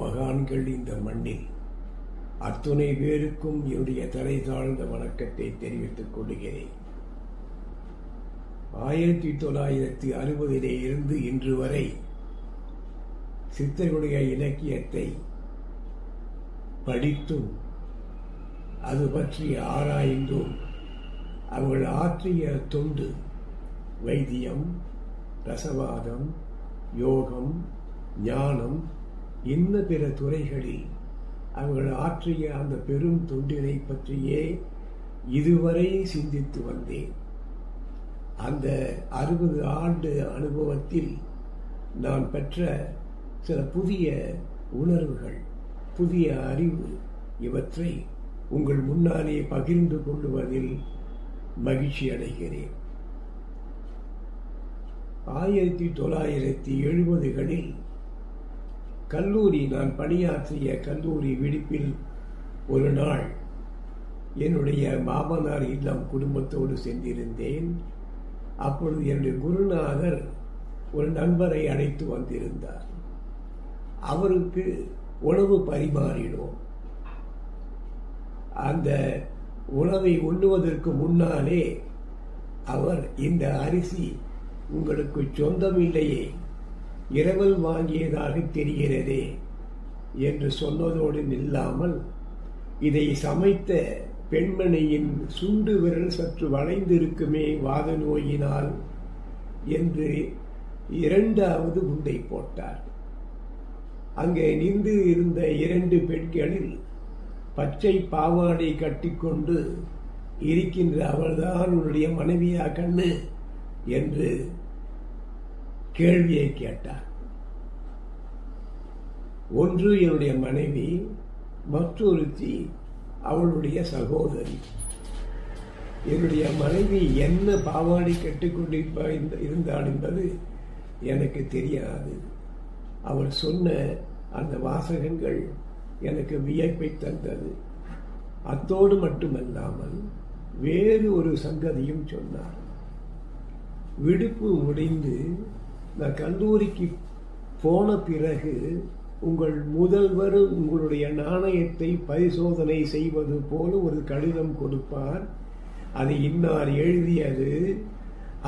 மகான்கள் இந்த மண்ணில். அத்துணை பேருக்கும் என்னுடைய தலை தாழ்ந்த வணக்கத்தை தெரிவித்துக் கொள்கிறேன். ஆயிரத்தி தொள்ளாயிரத்தி அறுபதிலே இருந்து இன்று வரை சித்தர்களுடைய இலக்கியத்தை படித்தும் அது பற்றி ஆராய்ந்தும் அவர்கள் ஆற்றிய தொண்டு வைத்தியம் ரசவாதம் யோகம் ஞானம் இன்ன பிற துறைகளில் அவர்கள் ஆற்றிய அந்த பெரும் தொண்டினை பற்றியே இதுவரை சிந்தித்து வந்தேன். அந்த அறுபது ஆண்டு அனுபவத்தில் நான் பெற்ற சில புதிய உணர்வுகள் புதிய அறிவு இவற்றை உங்கள் முன்னாலே பகிர்ந்து கொள்ளுவதில் மகிழ்ச்சி அடைகிறேன். ஆயிரத்தி தொள்ளாயிரத்தி எழுபதுகளில் கல்லூரி நான் பணியாற்றிய கல்லூரி விடுப்பில் ஒரு நாள் என்னுடைய மாமனார் இல்லம் குடும்பத்தோடு சென்றிருந்தேன். அப்பொழுது என்னுடைய குருநாதர் ஒரு நண்பரை அழைத்து வந்திருந்தார். அவருக்கு உணவு பரிமாறினோம். அந்த உணவை உண்ணுவதற்கு முன்னாலே அவர் இந்த அரிசி உங்களுக்கு சொந்தமில்லையே இரவல் வாங்கியதாக தெரிகிறதே என்று சொன்னதோடு நில்லாமல் இதை சமைத்த பெண்மணியின் சுண்டு விரல் சற்று வளைந்திருக்குமே வாத நோயினால் என்று இரண்டாவது குண்டை போட்டார். அங்கே நின்று இருந்த இரண்டு பெண்களில் பச்சை பாவாடை கட்டிக்கொண்டு இருக்கின்ற அவள்தான் உன்னுடைய மனைவியா கண்ணு என்று கேள்வியை கேட்டார். ஒன்று என்னுடைய மனைவி மற்றொருத்தி அவளுடைய சகோதரி. என்னுடைய மனைவி என்ன பாவாடி கட்டிக்கொண்டிருப்பா இருந்தாள் என்பது எனக்கு தெரியாது. அவள் சொன்ன அந்த வாசகங்கள் எனக்கு வியப்பை தந்தது. அத்தோடு மட்டுமல்லாமல் வேறு ஒரு சங்கதியும் சொன்னார். விடுப்பு முடிந்து நான் கல்லூரிக்கு போன பிறகு உங்கள் முதல்வர் உங்களுடைய நாணயத்தை பரிசோதனை செய்வது போல ஒரு கடிதம் கொடுப்பார். அது இன்னார் எழுதியது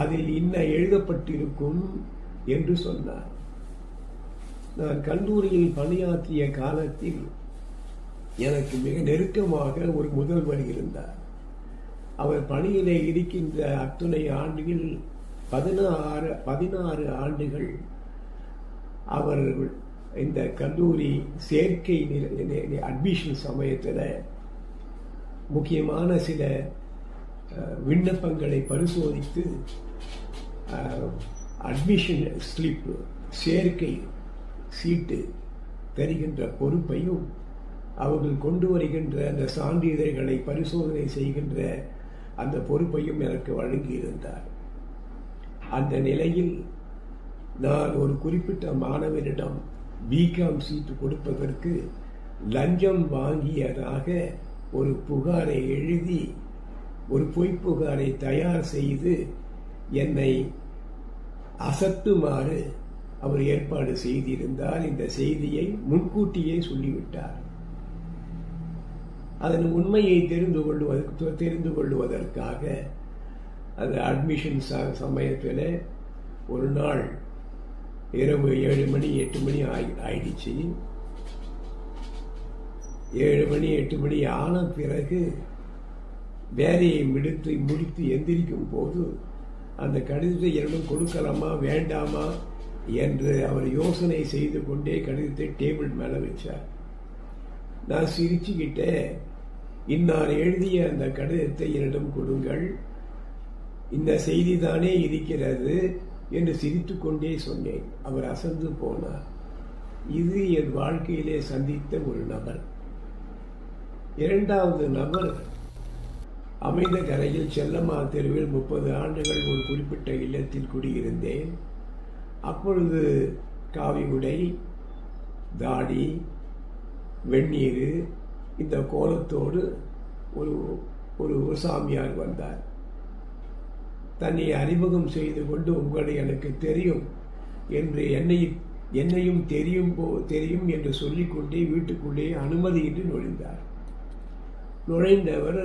அதில் இன்ன எழுதப்பட்டிருக்கும் என்று சொன்னார். நான் கல்லூரியில் பணியாற்றிய காலத்தில் எனக்கு மிக நெருக்கமாக ஒரு முதல்வர் இருந்தார். அவர் பணியிலே இருக்கின்ற அத்துணை ஆண்டுகள் பதினாறு பதினாறு ஆண்டுகள் அவர் இந்த கல்லூரி சேர்க்கை அட்மிஷன் சமயத்தில் முக்கியமான சில விண்ணப்பங்களை பரிசோதித்து அட்மிஷன் ஸ்லிப் சேர்க்கை சீட்டு தருகின்ற பொறுப்பையும் அவர்கள் கொண்டு வருகின்ற அந்த சான்றிதழ்களை பரிசோதனை செய்கின்ற அந்த பொறுப்பையும் எனக்கு வழங்கியிருந்தார். அந்த நிலையில் நான் ஒரு குறிப்பிட்ட மாணவரிடம் பிகாம் சீட்டு கொடுப்பதற்கு லஞ்சம் வாங்கியதாக ஒரு புகாரை எழுதி ஒரு பொய் புகாரை தயார் செய்து என்னை அசத்துமாறு அவர் ஏற்பாடு செய்திருந்தார். இந்த செய்தியை முன்கூட்டியே சொல்லிவிட்டார். அதன் உண்மையை தெரிந்து கொள்வதற்கு தெரிந்து கொள்வதற்காக அந்த அட்மிஷன் சமயத்தில் ஒரு நாள் இரவு ஏழு மணி எட்டு மணி ஆகி ஆயிடுச்சு. ஏழு மணி எட்டு மணி ஆன பிறகு வேலையை முடித்து முடித்து எந்திரிக்கும் போது அந்த கடிதத்தை என்னிடம் கொடுக்கலாமா வேண்டாமா என்று அவர் யோசனை செய்து கொண்டே கடிதத்தை டேபிள் மேலே வச்சார். நான் சிரிச்சுக்கிட்டே இன்னார் எழுதிய அந்த கடிதத்தை என்னிடம் கொடுங்கள். இந்த செய்தி தானே இருக்கிறது. என்று சிரித்து கொண்டே சொன்னேன். அவர் அசந்து போனார். இது என் வாழ்க்கையிலே சந்தித்த ஒரு நபர். இரண்டாவது நபர் அமைந்த கரையில் செல்லம்மா தெருவில் முப்பது ஆண்டுகள் ஒரு குறிப்பிட்ட இல்லத்தில் குடியிருந்தேன். அப்பொழுது காவி உடை தாடி வெந்நீர் இந்த கோலத்தோடு ஒரு ஒரு சாமியார் வந்தார். தன்னை அறிமுகம் செய்து கொண்டு உங்களை எனக்கு தெரியும் என்று என்னை என்னையும் தெரியும் போ தெரியும் என்று சொல்லிக்கொண்டே வீட்டுக்குள்ளே அனுமதியின்றி நுழைந்தார். நுழைந்தவர்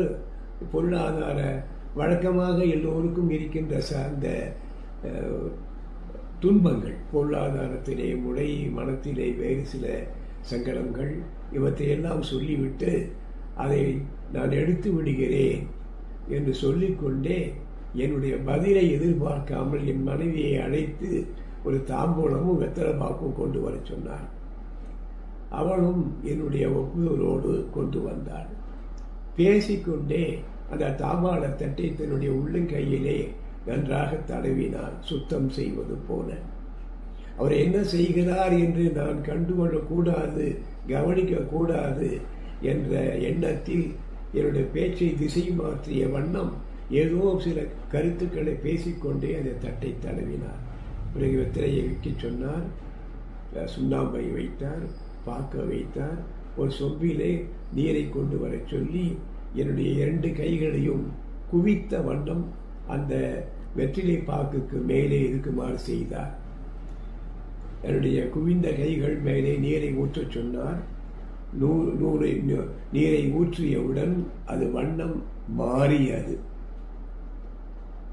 பொருளாதார வழக்கமாக எல்லோருக்கும் இருக்கின்ற சார்ந்த துன்பங்கள் பொருளாதாரத்திலே முறை மனத்திலே வேறு சில சங்கடங்கள் இவற்றையெல்லாம் சொல்லிவிட்டு அதை நான் எடுத்து விடுகிறேன் என்று சொல்லிக்கொண்டே என்னுடைய பதிலை எதிர்பார்க்காமல் என் மனைவியை அழைத்து ஒரு தாம்பூலமும் வெத்தலை பாக்கும் கொண்டு வர சொன்னார். அவளும் என்னுடைய ஒப்புதலோடு கொண்டு வந்தாள். பேசிக்கொண்டே அந்த தாம்பாள தட்டை தன்னுடைய உள்ளங்கையிலே நன்றாக தடவினார் சுத்தம் செய்வது போல. அவர் என்ன செய்கிறார் என்று நான் கண்டுகொள்ளக்கூடாது கவனிக்கக்கூடாது என்ற எண்ணத்தில் என்னுடைய பேச்சை திசை மாற்றிய வண்ணம் ஏதோ சில கருத்துக்களை பேசிக்கொண்டே அந்த தட்டை தடவினார். பிறகு வெத்திரையை விற்கச் சொன்னார் சுண்ணாம்பை வைத்தார் பார்க்க வைத்தார் ஒரு சொம்பிலே நீரை கொண்டு வரச் சொல்லி என்னுடைய இரண்டு கைகளையும் குவித்த வண்ணம் அந்த வெற்றிலை பாக்குக்கு மேலே இருக்குமாறு செய்தார். என்னுடைய குவிந்த கைகள் மேலே நீரை ஊற்றச் சொன்னார். நூ- நூறு நீரை ஊற்றியவுடன் அது வண்ணம் மாறியது.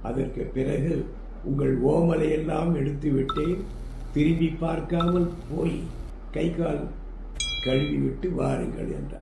அதற்கு பிறகு உங்கள் ஓமலையெல்லாம் எடுத்துவிட்டேன். திரும்பி பார்க்காமல் போய் கை கால் கழுவிவிட்டு வாருங்கள் என்றார்.